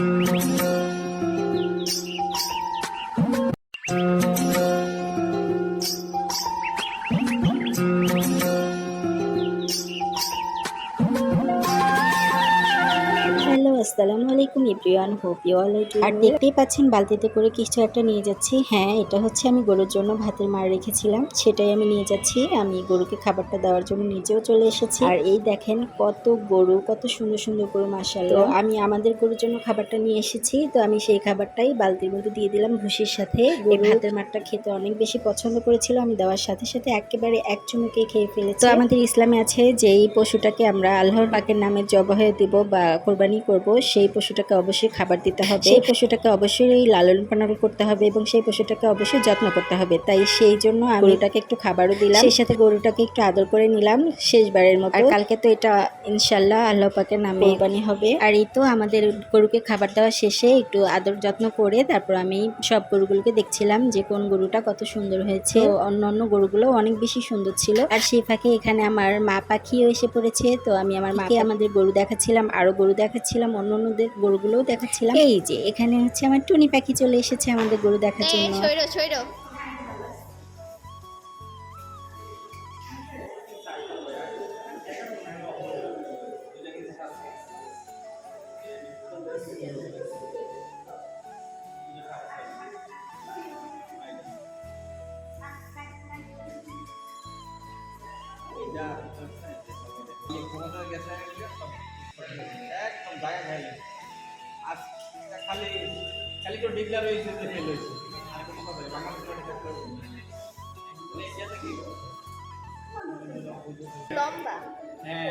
Mm-hmm. আসসালামু আলাইকুম everyone hope you all are দেখতেই পাচ্ছেন বালতিতে করে কিছু একটা নিয়ে যাচ্ছি। হ্যাঁ এটা হচ্ছে আমি গরুর জন্য ভাতের মার রেখেছিলাম। সেটাই আমি নিয়ে যাচ্ছি। আমি গরুকে খাবারটা দেওয়ার জন্য নিজেও চলে এসেছি। আর এই দেখেন কত গরু কত সুন্দর সুন্দর গরু মাসাল্লাহ আমি আমাদের গরুর জন্য খাবারটা নিয়ে এসেছি। তো আমি সেই খাবারটাই বালতির মধ্যে দিয়ে দিলাম ভুসির সাথে। ভাতের মারটা খেতে অনেক বেশি পছন্দ করেছিল। আমি দেওয়ার সাথে সাথে একেবারে এক চুমুকে খেয়ে ফেলেছি। তো আমাদের ইসলামে আছে যে এই পশুটাকে আমরা আল্লাহর পাকের নামে জবাহে দিব বা কোরবানি করব। সেই পশুটাকে অবশ্যই খাবার দিতে হবে। সেই পশুটাকে অবশ্যই লালন পালন করতে হবে এবং সেই পশুটাকে অবশ্যই যত্ন করতে হবে। তাই সেই জন্য আমি গরুটাকে একটু খাবারও দিলাম। সেই সাথে গরুটাকে একটু আদর করে নিলাম। শেষবারের মতো। আর কালকে তো এটা ইনশাল্লাহ আল্লাহ পাকের নামে কোরবানি হবে। আর এই তো আমাদের গরুকে খাবার দেওয়া শেষে একটু আদর যত্ন করে তারপর আমি সব গরুগুলোকে দেখছিলাম যে কোন গরুটা কত সুন্দর হয়েছে। অন্য অন্য গরুগুলো অনেক বেশি সুন্দর ছিল। আর সেই ফাঁকে এখানে আমার মা পাখিও এসে পড়েছে। তো আমি আমার মাকে আমাদের গরু দেখাচ্ছিলাম আরও গরু দেখাচ্ছিলাম অন্য অন্যদের গরুগুলোও দেখাচ্ছিলাম এই যে এখানে হচ্ছে আমার টুনি পাখি চলে এসেছে আমাদের গরু দেখার এই জন্য সৈরো সৈরো ক্ষমতা গেছে একদম জায়গা খাইলে আজ খালি খালি তো ডিক্লার হয়েছে যে ফেল হয়েছে। আর কোনো কথা নেই বাংলাদেশ কি? লম্বা। হ্যাঁ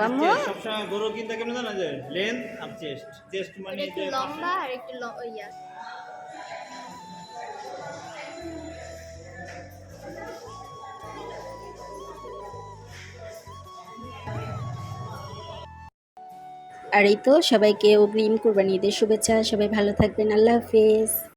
আম্মু। সবসময় গরু কিনতে কেমন জানা যায় লেন্থ আর চেস্ট চেস্ট মানে এটা একটু লম্বা আর একটু ল- ইয়া। আর এই তো সবাইকে অগ্রিম কোরবানি ঈদের শুভেচ্ছা। সবাই ভালো থাকবেন। আল্লাহ হাফেজ।